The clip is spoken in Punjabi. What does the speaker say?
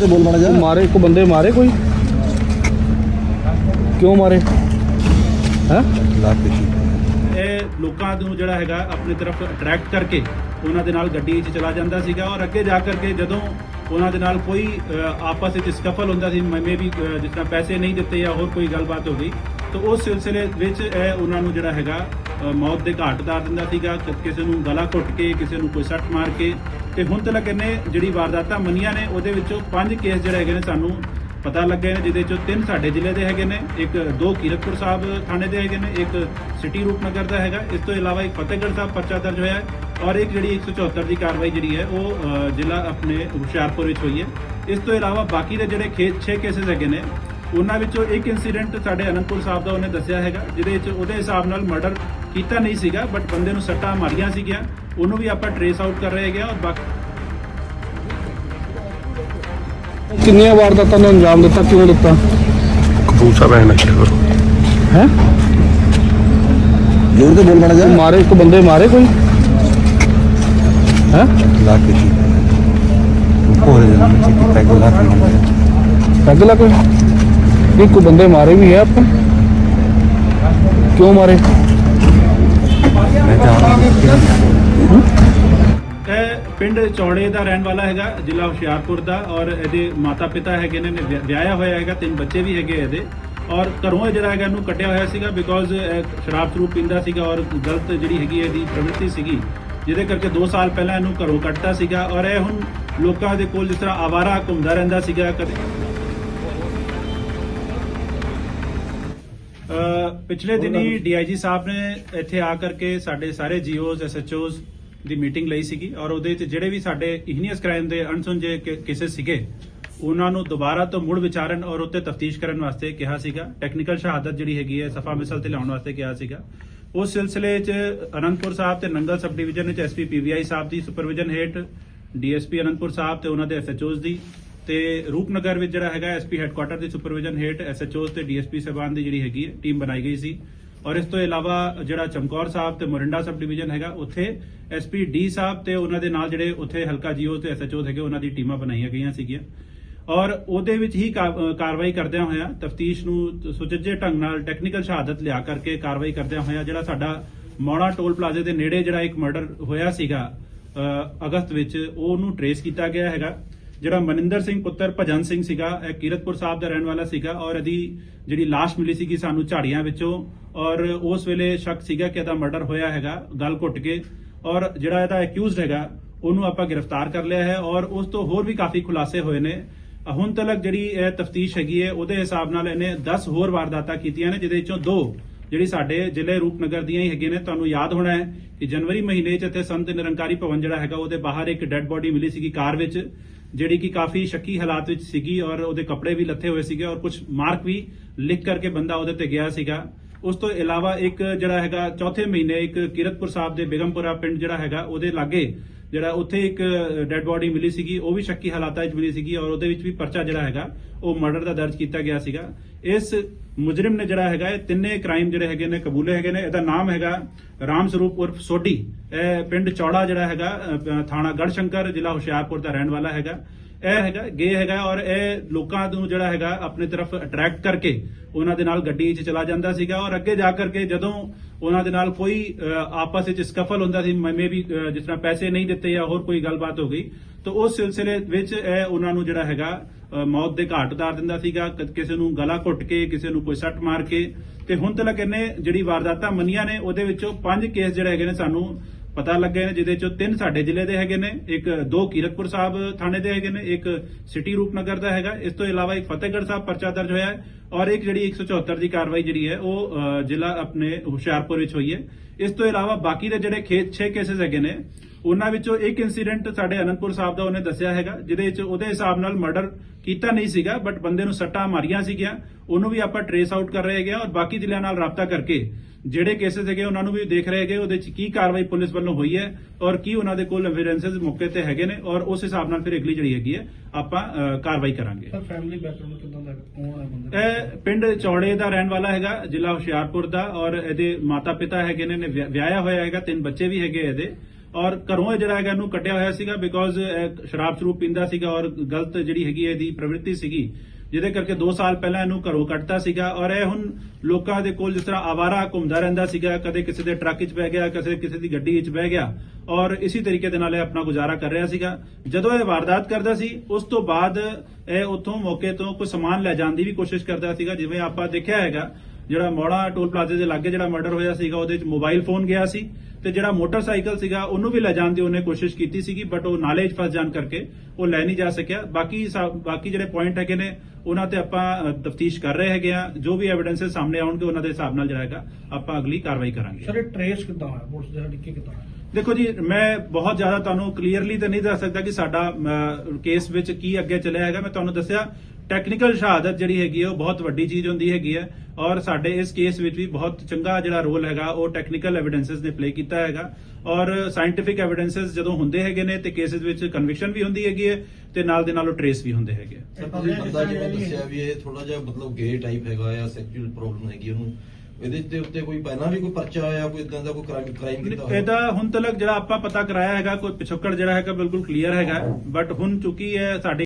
ਤੇ ਬੋਲ ਬਣਾ ਜਾ ਮਾਰੇ ਇੱਕ ਬੰਦੇ ਮਾਰੇ ਕੋਈ? ਕਿਉਂ ਮਾਰੇ? ਹੈ? ਲਾ ਕੇ ਇਹ ਲੋਕਾਂ ਨੂੰ ਜਿਹੜਾ ਹੈਗਾ ਆਪਣੀ ਤਰਫ ਅਟਰੈਕਟ ਕਰਕੇ ਉਹਨਾਂ ਦੇ ਨਾਲ ਗੱਡੀ 'ਚ ਚਲਾ ਜਾਂਦਾ ਸੀਗਾ ਔਰ ਅੱਗੇ ਜਾ ਕਰਕੇ ਜਦੋਂ ਉਹਨਾਂ ਦੇ ਨਾਲ ਕੋਈ ਆਪਸ ਵਿੱਚ ਸਕਫਲ ਹੁੰਦਾ ਸੀ ਮੇ ਵੀ ਜਿਸ ਤਰ੍ਹਾਂ ਪੈਸੇ ਨਹੀਂ ਦਿੱਤੇ ਜਾਂ ਹੋਰ ਕੋਈ ਗੱਲਬਾਤ ਹੋ ਗਈ ਤਾਂ ਉਸ ਸਿਲਸਿਲੇ ਵਿੱਚ ਇਹ ਉਹਨਾਂ ਨੂੰ ਜਿਹੜਾ ਹੈਗਾ ਮੌਤ ਦੇ ਘਾਟ ਉਤਾਰ ਦਿੰਦਾ ਸੀਗਾ ਕ- ਕਿਸੇ ਨੂੰ ਗਲਾ ਘੁੱਟ ਕੇ ਕਿਸੇ ਨੂੰ ਕੋਈ ਸੱਟ ਮਾਰ ਕੇ ਤੇ ਹੁਣ ਤੱਕ ਇਹਨੇ ਜਿਹੜੀ ਵਾਰਦਾਤਾਂ ਮੰਨੀਆਂ ਨੇ, ਉਹਦੇ ਵਿੱਚੋਂ ਪੰਜ ਕੇਸ ਜਿਹੜੇ ਹੈਗੇ ਨੇ ਸਾਨੂੰ ਪਤਾ ਲੱਗਿਆ ਨੇ, ਜਿਹਦੇ ਚੋਂ ਤਿੰਨ ਸਾਡੇ ਜ਼ਿਲ੍ਹੇ ਦੇ ਹੈਗੇ ਨੇ, ਇੱਕ ਦੋ ਕੀਰਤਪੁਰ ਸਾਹਿਬ ਥਾਣੇ ਦੇ ਹੈਗੇ ਨੇ, ਇੱਕ ਸਿਟੀ ਰੂਪਨਗਰ ਦਾ ਹੈਗਾ। ਇਸ ਤੋਂ ਇਲਾਵਾ ਇੱਕ ਫਤਿਹਗੜ੍ਹ ਸਾਹਿਬ ਪਰਚਾ ਦਰਜ ਹੋਇਆ ਔਰ ਇੱਕ ਜਿਹੜੀ 174 ਦੀ ਕਾਰਵਾਈ ਜਿਹੜੀ ਹੈ, ਉਹ ਜ਼ਿਲ੍ਹਾ ਆਪਣੇ ਹੁਸ਼ਿਆਰਪੁਰ ਵਿੱਚ ਹੋਈ ਹੈ। ਇਸ ਤੋਂ ਇਲਾਵਾ ਬਾਕੀ ਦੇ ਜਿਹੜੇ 6 ਕੇਸਿਸ ਹੈਗੇ ਨੇ, ਉਹਨਾਂ ਵਿੱਚੋਂ ਇੱਕ ਇਨਸੀਡੈਂਟ ਸਾਡੇ ਅਨੰਦਪੁਰ ਸਾਹਿਬ ਦਾ ਉਹਨੇ ਦੱਸਿਆ ਹੈਗਾ, ਜਿਹਦੇ ਵਿੱਚ ਉਹਦੇ ਹਿਸਾਬ ਨਾਲ ਮਰਡਰ ਕੀਤਾ ਨਹੀਂ ਸੀਗਾ ਬਟ ਬੰਦੇ ਨੂੰ ਸੱਟਾਂ ਮਾਰੀਆਂ ਸੀਗੀਆਂ। ਉਹਨੂੰ ਵੀ ਆਪਾਂ ਟਰੇਸ ਆਊਟ ਕਰ ਰਹੇ ਹੈਗੇ ਔਰ ਬਾਕੀ ਕਿੰਨੀਆਂ ਵਾਰਦਾਤਾਂ ਨੂੰ ਅੰਜਾਮ ਦਿੱਤਾ? ਕਿਉਂ ਦਿੱਤਾ? ਕਪੂਰਥਲਾ ਬੈਨ ਰੱਖਿਆ ਕਰੋ। ਹੈ? ਜੋਰ ਤੇ ਬੋਲ ਬਣਾ ਜਾ ਮਾਰੇ ਇੱਕ ਬੰਦੇ ਮਾਰੇ ਕੋਈ? ਹੈ? ਲਾ ਕੇ ਕੋਰੇ ਦੇ ਵਿੱਚ ਕਿ ਪੈਗ ਲਾ ਕੇ। ਮੰਗਿਆ ਅਗਲਾ ਕੋਈ ਇੱਕ ਬੰਦੇ ਮਾਰੇ ਵੀ ਹੈ ਆਪਾਂ। ਕਿਉਂ ਮਾਰੇ? ਮੈਂ ਜਾਣਦਾ ਇਹ ਪਿੰਡ ਚੌੜੇ ਦਾ ਰਹਿਣ ਵਾਲਾ ਹੈਗਾ, ਜ਼ਿਲ੍ਹਾ ਹੁਸ਼ਿਆਰਪੁਰ ਦਾ ਔਰ ਇਹਦੇ ਮਾਤਾ ਪਿਤਾ ਹੈਗੇ ਨੇ ਨੇ ਵਿਆਹ- ਵਿਆਹਿਆ ਹੋਇਆ ਹੈਗਾ, ਤਿੰਨ ਬੱਚੇ ਵੀ ਹੈਗੇ ਇਹਦੇ ਔਰ ਘਰੋਂ ਇਹ ਜਿਹੜਾ ਹੈਗਾ ਇਹਨੂੰ ਕੱਢਿਆ ਹੋਇਆ ਸੀਗਾ ਬਿਕੋਜ਼ ਸ਼ਰਾਬ ਸਰੂਪ ਪੀਂਦਾ ਸੀਗਾ ਔਰ ਗਲਤ ਜਿਹੜੀ ਹੈਗੀ ਇਹਦੀ ਪ੍ਰਵਿਰਤੀ ਸੀਗੀ, ਜਿਹਦੇ ਕਰਕੇ 2 ਸਾਲ ਪਹਿਲਾਂ ਇਹਨੂੰ ਘਰੋਂ ਕੱਢਤਾ ਸੀਗਾ ਔਰ ਇਹ ਹੁਣ ਲੋਕਾਂ ਦੇ ਕੋਲ ਜਿਸ ਤਰ੍ਹਾਂ ਆਵਾਰਾ ਘੁੰਮਦਾ ਰਹਿੰਦਾ ਸੀਗਾ, ਕਦੇ ਪਿਛਲੇ ਦਿਨੀ ਡੀਆਈਜੀ ਸਾਹਿਬ ਨੇ ਇੱਥੇ ਆ ਕਰਕੇ ਸਾਡੇ ਸਾਰੇ ਜੀਓਜ਼ ਐਸਐਚਓਜ਼ ਦੀ ਮੀਟਿੰਗ ਲਈ ਸੀਗੀ ਔਰ ਉਹਦੇ ਵਿੱਚ ਜਿਹੜੇ ਵੀ ਸਾਡੇ ਇਗਨੀਅਸ ਕ੍ਰਾਈਮ ਦੇ ਅਣਸੁਲਝੇ ਕੇਸਸ ਸੀਗੇ ਉਹਨਾਂ ਨੂੰ ਦੁਬਾਰਾ ਤੋਂ ਮੁੜ ਵਿਚਾਰਨ ਔਰ ਉੱਤੇ ਤਫਤੀਸ਼ ਕਰਨ ਵਾਸਤੇ ਕਿਹਾ ਸੀਗਾ। ਟੈਕਨੀਕਲ ਸ਼ਹਾਦਤ ਜਿਹੜੀ ਹੈਗੀ ਹੈ ਸਫਾ ਮਿਸਲ ਤੇ ਲਿਆਉਣ ਵਾਸਤੇ ਕਿਹਾ ਸੀਗਾ। ਉਸ ਸਿਲਸਿਲੇ 'ਚ ਅਨੰਦਪੁਰ ਸਾਹਿਬ ਤੇ ਨੰਗਲ ਸਬ ਡਿਵੀਜ਼ਨ ਵਿੱਚ ਐਸਪੀ ਪੀਵੀਆਈ ਸਾਹਿਬ ਦੀ ਸੁਪਰਵਿਜ਼ਨ ਹੇਠ ਡੀਐਸਪੀ ਅਨੰਦਪੁਰ ਸਾਹਿਬ ਤੇ ਉਹਨਾਂ ਦੇ ਐਸਐਚਓਜ਼ ਦੀ ਤੇ ਰੂਪਨਗਰ ਵਿੱਚ ਜਿਹੜਾ ਹੈਗਾ ਐਸਪੀ ਹੈੱਡਕੁਆਟਰ ਦੀ ਸੁਪਰਵਿਜ਼ਨ ਹੇਠ ਐਸਐਚਓਜ਼ ਤੇ ਡੀਐਸਪੀ ਸਾਹਿਬਾਨ ਦੀ ਜਿਹੜੀ ਹੈਗੀ ਹੈ ਟੀਮ ਬਣਾਈ ਗਈ ਸੀ। ਔਰ ਇਸ ਤੋਂ ਇਲਾਵਾ ਜਿਹੜਾ ਚਮਕੌਰ ਸਾਹਿਬ ਤੇ ਮੋਰਿੰਡਾ ਸਬ ਡਿਵੀਜ਼ਨ ਹੈਗਾ, ਉੱਥੇ ਐਸਪੀ ਡੀ ਸਾਹਿਬ ਤੇ ਉਹਨਾਂ ਦੇ ਨਾਲ ਜਿਹੜੇ ਉੱਥੇ ਹਲਕਾ ਜੀਓ ਤੇ ਐਸਐਚਓ ਹੈਗੇ, ਉਹਨਾਂ ਦੀ ਟੀਮਾਂ ਬਣਾਈਆਂ ਗਈਆਂ ਸੀਗੀਆਂ। ਔਰ ਉਹਦੇ ਵਿੱਚ ਹੀ ਕਾਰਵਾਈ ਕਰਦਿਆਂ ਹੋਇਆ ਤਫਤੀਸ਼ ਨੂੰ ਸੁਚੱਜੇ ਢੰਗ ਨਾਲ ਟੈਕਨੀਕਲ ਸ਼ਹਾਦਤ ਲਿਆ ਕਰਕੇ ਕਾਰਵਾਈ ਕਰਦਿਆਂ ਹੋਇਆ ਜਿਹੜਾ ਸਾਡਾ ਮੌੜਾ ਟੋਲ ਪਲਾਜ਼ੇ ਦੇ ਨੇੜੇ ਜਿਹੜਾ ਇੱਕ ਮਰਡਰ ਹੋਇਆ ਸੀਗਾ ਅਗਸਤ ਵਿੱਚ, ਉਹਨੂੰ ਟਰੇਸ ਕੀਤਾ ਗਿਆ ਹੈਗਾ। ਜਿਹੜਾ ਮਨਿੰਦਰ ਸਿੰਘ ਪੁੱਤਰ ਭਜਨ ਸਿੰਘ ਸੀਗਾ, ਇਹ ਕੀਰਤਪੁਰ ਸਾਹਿਬ ਦਾ ਰਹਿਣ ਵਾਲਾ ਸੀਗਾ ਔਰ ਇਹਦੀ ਜਿਹੜੀ ਲਾਸ਼ ਮਿਲੀ ਸੀਗੀ ਸਾਨੂੰ ਝਾੜੀਆਂ ਵਿੱਚੋਂ ਔਰ ਉਸ ਵੇਲੇ ਸ਼ੱਕ ਸੀਗਾ ਕਿ ਇਹਦਾ ਮਰਡਰ ਹੋਇਆ ਹੈਗਾ, ਗਲ ਘੁੱਟ ਕੇ ਔਰ ਜਿਹੜਾ ਇਹਦਾ ਅਕਿਊਜ਼ਡ ਹੈਗਾ, ਉਹਨੂੰ ਆਪਾਂ ਗ੍ਰਿਫਤਾਰ ਕਰ ਲਿਆ ਹੈ ਔਰ ਉਸ ਤੋਂ ਹੋਰ ਵੀ ਕਾਫੀ ਖੁਲਾਸੇ ਹੋਏ ਨੇ। ਹੁਣ ਤੱਕ ਜਿਹੜੀ ਇਹ ਤਫਤੀਸ਼ ਹੈਗੀ ਹੈ, ਉਹਦੇ ਹਿਸਾਬ ਨਾਲ ਇਹਨੇ 10 ਹੋਰ ਵਾਰਦਾਤਾਂ ਕੀਤੀਆਂ ਨੇ, ਜਿਹਦੇ ਵਿੱਚੋਂ ਦੋ ਜਿਹੜੀ ਸਾਡੇ ਜ਼ਿਲ੍ਹੇ ਰੂਪਨਗਰ ਦੀਆਂ ਹੀ ਹੈਗੀਆਂ ਨੇ, ਤੁਹਾਨੂੰ ਯਾਦ ਹੋਣਾ ਹੈ ਕਿ ਜਨਵਰੀ ਮਹੀਨੇ 'ਚ ਇੱਥੇ ਸੰਤ ਨਿਰੰਕਾਰੀ ਭਵਨ ਜਿਹੜਾ ਹੈਗਾ, ਉਹਦੇ ਬਾਹਰ ਇੱਕ ਡੈੱਡ ਬੋਡੀ ਮਿਲੀ ਸੀਗੀ ਕਾਰ ਵਿੱਚ, ਜਿਹੜੀ ਕਿ ਕਾਫੀ ਸ਼ੱਕੀ ਹਾਲਾਤ ਵਿੱਚ ਸੀਗੀ ਔਰ ਉਹਦੇ ਕੱਪੜੇ ਵੀ ਲੱਥੇ ਹੋਏ ਸੀਗੇ ਔਰ ਕੁਝ ਮਾਰਕ ਵੀ ਲਿਖ ਕਰਕੇ ਬੰਦਾ ਉਹਦੇ ਤੇ ਗਿਆ ਸੀਗਾ। ਉਸ ਤੋਂ ਇਲਾਵਾ ਇੱਕ ਜਿਹੜਾ ਹੈਗਾ, ਚੌਥੇ ਮਹੀਨੇ ਇੱਕ ਕੀਰਤਪੁਰ ਸਾਹਿਬ ਦੇ ਬੇਗਮਪੁਰਾ ਪਿੰਡ ਜਿਹੜਾ ਹੈਗਾ, ਉਹਦੇ ਲਾਗੇ ਜਿਹੜਾ ਉੱਥੇ ਇੱਕ ਡੈੱਡ ਬੋਡੀ ਮਿਲੀ ਸੀਗੀ, ਉਹ ਵੀ ਸ਼ੱਕੀ ਹਾਲਾਤਾਂ ਵਿੱਚ ਮਿਲੀ ਸੀਗੀ ਔਰ ਉਹਦੇ ਵਿੱਚ ਵੀ ਪਰਚਾ ਜਿਹੜਾ ਹੈਗਾ, ਉਹ ਮਰਡਰ ਦਾ ਦਰਜ ਕੀਤਾ ਗਿਆ ਸੀਗਾ। ਇਸ ਮੁਜਰਮ ਨੇ ਜਿਹੜਾ ਹੈਗਾ, ਇਹ ਤਿੰਨੇ ਕ੍ਰਾਈਮ ਜਿਹੜੇ ਹੈਗੇ ਨੇ, ਕਬੂਲੇ ਹੈਗੇ ਨੇ। ਇਹਦਾ ਨਾਮ ਹੈਗਾ ਰਾਮ ਸਰੂਪ ਉਰਫ ਸੋਢੀ। ਇਹ ਪਿੰਡ ਚੌੜਾ ਜਿਹੜਾ ਹੈਗਾ ਥਾਣਾ ਗੜਸ਼ੰਕਰ, ਜ਼ਿਲ੍ਹਾ ਹੁਸ਼ਿਆਰਪੁਰ ਦਾ ਰਹਿਣ ਵਾਲਾ ਹੈਗਾ। ਇਹ ਹੈਗਾ, ਗੇ ਹੈਗਾ ਔਰ ਇਹ ਲੋਕਾਂ ਨੂੰ ਜਿਹੜਾ ਹੈਗਾ ਆਪਣੀ ਤਰਫ ਅਟਰੈਕਟ ਕਰਕੇ ਉਹਨਾਂ ਦੇ ਨਾਲ ਗੱਡੀ 'ਚ ਚਲਾ ਜਾਂਦਾ ਸੀਗਾ ਔਰ ਅੱਗੇ ਜਾ ਕਰਕੇ ਜਦੋਂ ਉਹਨਾਂ ਦੇ ਨਾਲ ਕੋਈ ਆਪਸ ਵਿੱਚ ਸਕਫਲ ਹੁੰਦਾ ਸੀ, ਮੈਂ ਵੀ ਜਿਸ ਤਰ੍ਹਾਂ ਪੈਸੇ ਨਹੀਂ ਦਿੱਤੇ ਜਾਂ ਹੋਰ ਕੋਈ ਗੱਲਬਾਤ ਹੋ ਗਈ, ਤਾਂ ਉਸ ਸਿਲਸਿਲੇ ਵਿੱਚ ਇਹ ਉਹਨਾਂ ਨੂੰ ਜਿਹੜਾ ਹੈਗਾ ਮੌਤ ਦੇ ਘਾਟ ਉਤਾਰ ਦਿੰਦਾ ਸੀਗਾ ਕਿਸੇ ਨੂੰ ਗਲਾ ਘੁੱਟ ਕੇ, ਕਿਸੇ ਨੂੰ ਕੋਈ ਸੱਟ ਮਾਰ ਕੇ, ਤੇ ਹੁਣ ਤੱਕ ਇਹਨੇ ਜਿਹੜੀ ਵਾਰਦਾਤਾਂ ਮੰਨੀਆਂ ਨੇ, ਉਹਦੇ ਵਿੱਚੋਂ ਪੰਜ ਕੇਸ ਜਿਹੜੇ ਹੈਗੇ ਨੇ ਸਾਨੂੰ ਪਤਾ ਲੱਗੇ ਨੇ ਜਿਹਦੇ ਚੋਂ ਤਿੰਨ ਸਾਡੇ ਜ਼ਿਲ੍ਹੇ ਦੇ ਹੈਗੇ ਨੇ, ਇੱਕ ਦੋ ਕੀਰਤਪੁਰ ਸਾਹਿਬ ਥਾਣੇ ਦੇ ਹੈਗੇ ਨੇ, ਇੱਕ ਸਿਟੀ ਰੂਪਨਗਰ ਦਾ ਹੈਗਾ। ਇਸ ਤੋਂ ਇਲਾਵਾ ਇੱਕ ਫਤਿਹਗੜ੍ਹ ਸਾਹਿਬ ਪਰਚਾ ਦਰਜ ਹੋਇਆ ਹੈ ਔਰ ਇੱਕ ਜਿਹੜੀ 174 ਦੀ ਕਾਰਵਾਈ ਜਿਹੜੀ ਹੈ, ਉਹ ਜ਼ਿਲ੍ਹਾ ਆਪਣੇ ਹੁਸ਼ਿਆਰਪੁਰ ਵਿੱਚ ਹੋਈ ਹੈ। ਇਸ ਤੋਂ ਇਲਾਵਾ ਬਾਕੀ ਦੇ ਜਿਹੜੇ 6 ਕੇਸਿਸ ਹੈਗੇ ਨੇ ਉਹਨਾਂ ਵਿੱਚੋਂ ਇੱਕ ਇਨਸੀਡੈਂਟ ਸਾਡੇ ਅਨੰਦਪੁਰ ਸਾਹਿਬ ਦਾ ਉਹਨੇ ਦੱਸਿਆ ਹੈਗਾ ਜਿਹਦੇ ਵਿੱਚ ਉਹਦੇ ਹਿਸਾਬ ਨਾਲ ਮਰਡਰ ਕੀਤਾ ਨਹੀਂ ਸੀਗਾ ਬਟ ਬੰਦੇ ਨੂੰ ਸੱਟਾਂ ਮਾਰੀਆਂ ਸੀਗੀਆਂ ਉਹਨੂੰ ਵੀ ਆਪਾਂ ਟਰੇਸ ਆਊਟ ਕਰ ਰਹੇ ਹੈਗੇ ਔਰ ਬਾਕੀ ਜ਼ਿਲ੍ਹਿਆਂ ਨਾਲ ਰਾਬਤਾ ਕਰਕੇ ਜਿਹੜੇ ਕੇਸਿਸ ਹੈਗੇ ਉਹਨਾਂ ਨੂੰ ਵੀ ਦੇਖ ਰਹੇ ਹੈਗੇ ਉਹਦੇ ਵਿੱਚ ਕੀ ਕਾਰਵਾਈ ਪੁਲਿਸ ਵੱਲੋਂ ਹੋਈ ਹੈ ਔਰ ਕੀ ਉਹਨਾਂ ਦੇ ਕੋਲ ਐਵੀਡੈਂਸਸ ਮੌਕੇ ਤੇ ਹੈਗੇ ਨੇ ਔਰ ਉਸ ਹਿਸਾਬ ਨਾਲ ਫਿਰ ਅਗਲੀ ਜਿਹੜੀ ਹੈਗੀ ਹੈ ਆਪਾਂ ਕਾਰਵਾਈ ਕਰਾਂਗੇ। ਸਰ ਫੈਮਿਲੀ ਬੈਕਗ੍ਰਾਉਂਡ ਕਿਦਾਂ ਦਾ ਕੌਣ ਹੈ ਬੰਦਾ? ਇਹ ਪਿੰਡ ਚੌੜੇ ਦਾ ਰਹਿਣ ਵਾਲਾ ਹੈਗਾ ਜ਼ਿਲ੍ਹਾ ਹੁਸ਼ਿਆਰਪੁਰ ਦਾ ਔਰ ਇਹਦੇ ਮਾਤਾ ਪਿਤਾ ਹੈਗੇ ਨੇ ਨੇ ਵਿਆਹ- ਵਿਆਹਿਆ ਹੋਇਆ ਹੈਗਾ ਤਿੰਨ ਬੱਚੇ ਵੀ ਹੈਗੇ ਇਹਦੇ। ਔਰ ਘਰੋਂ ਇਹ ਜਿਹੜਾ ਹੈਗਾ ਇਹਨੂੰ ਕੱਢਿਆ ਹੋਇਆ ਸੀਗਾ ਬਿਕੋਜ਼ ਸ਼ਰਾਬ ਸ਼ਰੂਬ ਪੀਂਦਾ ਸੀਗਾ ਔਰ ਗਲਤ ਜਿਹੜੀ ਹੈਗੀ ਇਹਦੀ ਪ੍ਰਵਿਰਤੀ ਸੀਗੀ, ਜਿਹਦੇ ਕਰਕੇ 2 ਸਾਲ ਪਹਿਲਾਂ ਇਹਨੂੰ ਘਰੋਂ ਕੱਢਤਾ ਸੀਗਾ ਔਰ ਇਹ ਹੁਣ ਲੋਕਾਂ ਦੇ ਕੋਲ ਜਿਸ ਤਰ੍ਹਾਂ ਆਵਾਰਾ ਘੁੰਮਦਾ ਰਹਿੰਦਾ ਸੀਗਾ, ਕਦੇ ਕਿਸੇ ਦੇ ਟਰੱਕ 'ਚ ਬਹਿ ਗਿਆ, ਕਦੇ ਕਿਸੇ ਦੀ ਗੱਡੀ 'ਚ ਬਹਿ ਗਿਆ ਔਰ ਇਸੇ ਤਰੀਕੇ ਦੇ ਨਾਲ ਇਹ ਆਪਣਾ ਗੁਜ਼ਾਰਾ ਕਰ ਰਿਹਾ ਸੀਗਾ। ਜਦੋਂ ਇਹ ਵਾਰਦਾਤ ਕਰਦਾ ਸੀ, ਉਸ ਤੋਂ ਬਾਅਦ ਇਹ ਉਥੋਂ ਮੌਕੇ ਤੋਂ ਕੋਈ ਸਮਾਨ ਲੈ ਜਾਣ ਦੀ ਵੀ ਕੋਸ਼ਿਸ਼ ਕਰਦਾ ਸੀਗਾ, ਜਿਵੇਂ ਆਪਾਂ ਦੇਖਿਆ ਹੈਗਾ ਜਿਹੜਾ ਮੋੜਾ ਟੋਲ ਪਲਾਜ਼ੇ ਦੇ ਲਾਗੇ ਜਿਹੜਾ ਮਰਡਰ ਹੋਇਆ ਸੀਗਾ ਉਹਦੇ 'ਚ ਮੋਬਾਈਲ ਫੋਨ ਗਿਆ ਸੀ ਤੇ ਜਿਹੜਾ ਮੋਟਰਸਾਈਕਲ ਸੀਗਾ ਉਹਨੂੰ ਵੀ ਲੈ ਜਾਣ ਦੀ ਉਹਨੇ ਕੋਸ਼ਿਸ਼ ਕੀਤੀ ਸੀਗੀ ਬਟ ਉਹ ਨਾਲੇ 'ਚ ਫਸ ਜਾਣ ਕਰਕੇ ਉਹ ਲੈ ਨਹੀਂ ਜਾ ਸਕਿਆ। ਬਾਕੀ ਬਾਕੀ ਜਿਹੜੇ ਪੁਆਇੰਟ ਹੈਗੇ ਨੇ ਉਹਨਾਂ ਤੇ ਆਪਾਂ ਤਫਤੀਸ਼ ਕਰ ਰਹੇ ਹੈਗੇ ਆ ਜੋ ਵੀ ਐਵੀਡੈਂਸਸ ਸਾਹਮਣੇ ਆਉਣਗੇ ਉਹਨਾਂ ਦੇ ਹਿਸਾਬ ਨਾਲ ਜਿਹੜਾ ਹੈਗਾ ਆਪਾਂ ਅਗਲੀ ਕਾਰਵਾਈ ਕਰਾਂਗੇ। ਸਰ ਇਹ ਟ੍ਰੇਸ ਕਿੱਦਾਂ ਹੋਇਆ? ਪੁਲਿਸ ਦੇ ਹੜਕੇ ਕਿੱਦਾਂ ਹੋਇਆ? ਦੇਖੋ ਜੀ ਮੈਂ ਬਹੁਤ ਜ਼ਿਆਦਾ ਤੁਹਾਨੂੰ ਕਲੀਅਰਲੀ ਤਾਂ ਨਹੀਂ ਦੱਸ ਸਕਦਾ ਕਿ ਸਾਡਾ ਕੇਸ ਵਿੱਚ ਕੀ ਅੱਗੇ ਚੱਲਿਆ ਹੈਗਾ। ਮੈਂ ਤੁਹਾਨੂੰ ਦੱਸਿਆ ਟੈਕਨੀਕਲ ਸ਼ਹਾਦਤ ਜਿਹੜੀ ਹੈਗੀ ਹੈ ਉਹ ਬਹੁਤ ਵੱਡੀ ਚੀਜ਼ ਹੁੰਦੀ ਹੈਗੀ ਹੈ ਔਰ ਸਾਡੇ ਇਸ ਕੇਸ ਵਿੱਚ ਵੀ ਬਹੁਤ ਚੰਗਾ ਜਿਹੜਾ ਰੋਲ ਹੈਗਾ ਉਹ ਟੈਕਨੀਕਲ ਐਵੀਡੈਂਸਸ ਨੇ ਪਲੇ ਕੀਤਾ ਹੈਗਾ ਔਰ ਸਾਇੰਟੀਫਿਕ ਐਵੀਡੈਂਸਸ ਜਦੋਂ ਹੁੰਦੇ ਹੈਗੇ ਨੇ ਤੇ ਕੇਸਿਸ ਵਿੱਚ ਕਨਵਿਕਸ਼ਨ ਵੀ ਹੁੰਦੀ ਹੈਗੀ ਹੈ ਤੇ ਨਾਲ ਦੇ ਨਾਲ ਉਹ ਟ੍ਰੇਸ ਵੀ ਹੁੰਦੇ ਹੈਗੇ ਆ। ਸਰ ਤੁਸੀਂ ਬੰਦਾ ਜਿਵੇਂ ਦੱਸਿਆ ਵੀ ਇਹ ਥੋੜਾ ਜਿਹਾ ਮਤਲਬ ਗੇ ਟਾਈਪ ਹੈਗਾ ਆ ਸੈਕਸ਼ੂਅਲ ਪ੍ਰੋਬਲਮ ਹੈਗੀ ਉਹਨੂੰ ਇਹਦੇ ਤੇ ਉੱਤੇ ਕੋਈ ਪਹਿਲਾਂ ਵੀ ਕੋਈ ਪਰਚਾ ਆਇਆ ਕੋਈ ਇਦਾਂ ਦਾ ਕੋਈ ਕ੍ਰਾਈਮ ਕ੍ਰਾਈਮ ਕੀਤਾ ਹੋਇਆ? ਇਹਦਾ ਹੁਣ ਤੱਕ ਜਿਹੜਾ ਆਪਾਂ ਪਤਾ ਕਰਾਇਆ ਹੈਗਾ ਕੋਈ ਪਿਛੋਕੜ ਜਿਹੜਾ ਹੈਗਾ ਬਿਲਕੁਲ ਕਲੀਅਰ ਹੈਗਾ ਬਟ ਹੁਣ ਚੁੱਕੀ ਹੈ ਸਾਡੇ